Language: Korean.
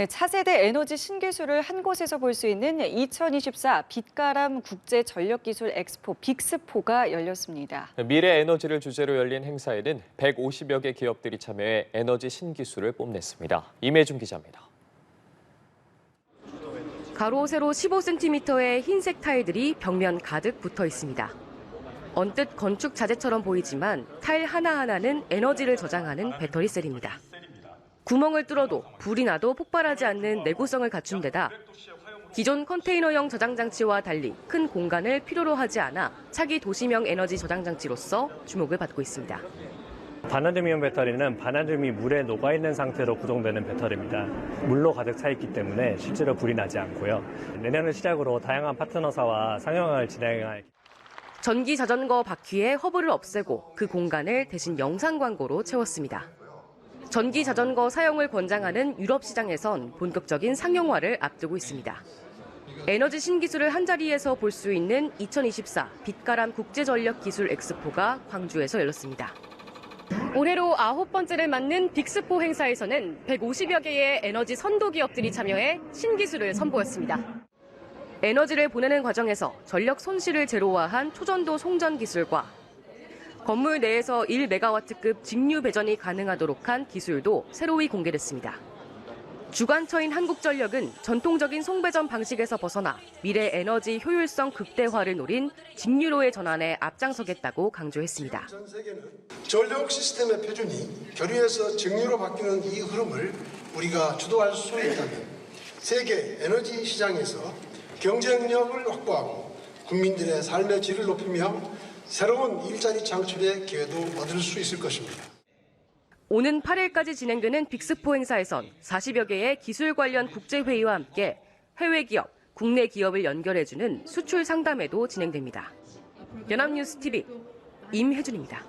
네, 차세대 에너지 신기술을 한 곳에서 볼 수 있는 2024 빛가람 국제 전력 기술 엑스포 빅스포가 열렸습니다. 미래 에너지를 주제로 열린 행사에는 150여 개 기업들이 참여해 에너지 신기술을 뽐냈습니다. 임혜준 기자입니다. 가로 세로 15cm의 흰색 타일들이 벽면 가득 붙어 있습니다. 언뜻 건축 자재처럼 보이지만 타일 하나하나는 에너지를 저장하는 배터리 셀입니다. 구멍을 뚫어도 불이 나도 폭발하지 않는 내구성을 갖춘 데다 기존 컨테이너형 저장 장치와 달리 큰 공간을 필요로 하지 않아 차기 도시명 에너지 저장 장치로서 주목을 받고 있습니다. 반나듐이온 배터리는 반나듐이 물에 녹아있는 상태로 구동되는 배터리입니다. 물로 가득 차 있기 때문에 실제로 불이 나지 않고요. 내년을 시작으로 다양한 파트너사와 상용화를 진행할 전기 자전거 바퀴의 허브를 없애고 그 공간을 대신 영상 광고로 채웠습니다. 전기 자전거 사용을 권장하는 유럽 시장에선 본격적인 상용화를 앞두고 있습니다. 에너지 신기술을 한자리에서 볼 수 있는 2024 빛가람 국제전력기술 엑스포가 광주에서 열렸습니다. 올해로 아홉 번째를 맞는 빅스포 행사에서는 150여 개의 에너지 선도 기업들이 참여해 신기술을 선보였습니다. 에너지를 보내는 과정에서 전력 손실을 제로화한 초전도 송전 기술과 건물 내에서 1메가와트급 직류 배전이 가능하도록 한 기술도 새로이 공개됐습니다. 주관처인 한국전력은 전통적인 송배전 방식에서 벗어나 미래 에너지 효율성 극대화를 노린 직류로의 전환에 앞장서겠다고 강조했습니다. 전력 시스템의 표준이 교류에서 정유로 바뀌는 이 흐름을 우리가 주도할 수 있다면 세계 에너지 시장에서 경쟁력을 확보하고 국민들의 삶의 질을 높이며 새로운 일자리 창출의 기회도 얻을 수 있을 것입니다. 오는 8일까지 진행되는 빅스포 행사에선 40여 개의 기술 관련 국제회의와 함께 해외 기업, 국내 기업을 연결해주는 수출 상담회도 진행됩니다. 연합뉴스 TV 임혜준입니다.